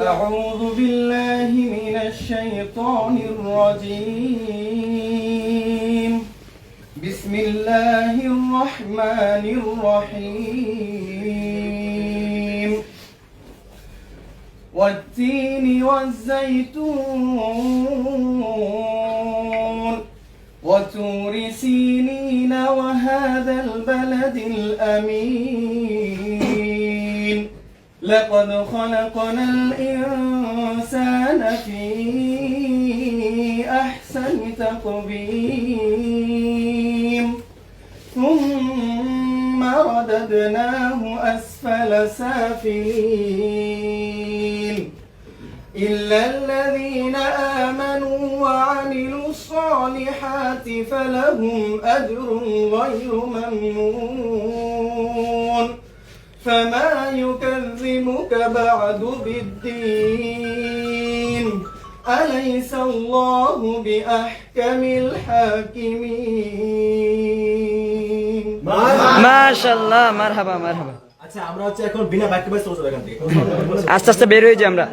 أعوذ بالله من الشيطان الرجيم. بسم الله الرحمن الرحيم. والتين والزيتون. وتور سينين وهذا البلد الأمين. لقد خلقنا الإنسان في أحسن تقويم. ثم رددناه أسفل سافلين. إلا الذين آمنوا وعملوا الصالحات فلهم أجر غير ممنون. فما يكذبك بعد بالدين أليس الله بأحكم الحاكمين মাশাল্লাহ মারহাবা মারহাবা আচ্ছা আমরা হচ্ছে এখন বিনা বাক্য বাস চলছে এখান থেকে আস্তে আস্তে বের হয়ে যাই আমরা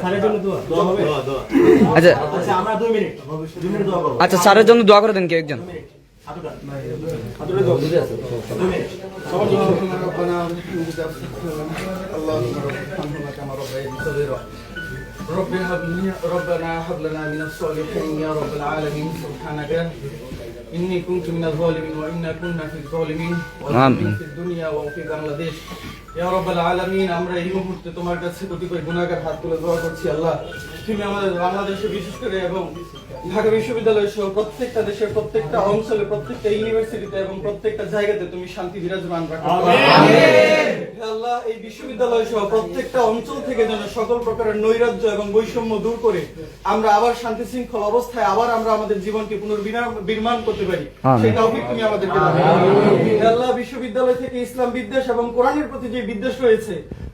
স্যারের জন্য দোয়া দোয়া হবে আচ্ছা আচ্ছা আমরা দুই মিনিট দুই মিনিট দোয়া করবো আচ্ছা স্যারের জন্য দোয়া করে দেন কেউ একজন اللهم ربنا وبحمدك اللهم ربنا كما ربنا صغيرا رب هب ربنا هب لنا من الصالحين يا رب العالمين سبحانك إني كنت من الظالمين وإنا كنا في الظالمين وفي الدنيا وفي بنغلاديش রব্বাল আমরা এই মুহূর্তে তোমার কাছে কতিপয় গুনাহগার হাত তুলে দোয়া করছি আল্লাহ। তুমি আমাদের বাংলাদেশে বিশেষ করে এবং ঢাকা বিশ্ববিদ্যালয় সহ প্রত্যেকটা দেশের প্রত্যেকটা অঞ্চলে প্রত্যেকটা ইউনিভার্সিটিতে এবং প্রত্যেকটা জায়গাতে তুমি শান্তি বিরাজমান রাখো। আল্লাহ এই বিশ্ববিদ্যালয় সহ অঞ্চল থেকে যেন সকল প্রকারের নৈরাজ্য এবং বৈষম্য দূর করে আমরা আবার শান্তি শৃঙ্খল অবস্থায় আবার আমরা আমাদের জীবনকে পুনর্বিনির্মাণ করতে পারি। সেই তৌফিক তুমি আমাদেরকে দাও আল্লাহ বিশ্ববিদ্যালয় থেকে ইসলাম বিদ্বেষ এবং কোরআনের প্রতি যে বিদ্বেষ রয়েছে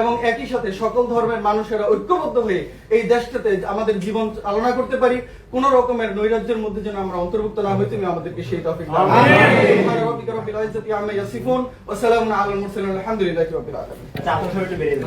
এবং একই সাথে সকল ধর্মের মানুষেরা ঐক্যবদ্ধ হয়ে এই দেশটাতে আমাদের জীবন চালনা করতে পারি। কোন রকমের নৈরাজ্যের মধ্যে যেন আমরা অন্তর্ভুক্ত না হই তুমি আমাদেরকে সেই টপিক আলহামদুলিল্লাহি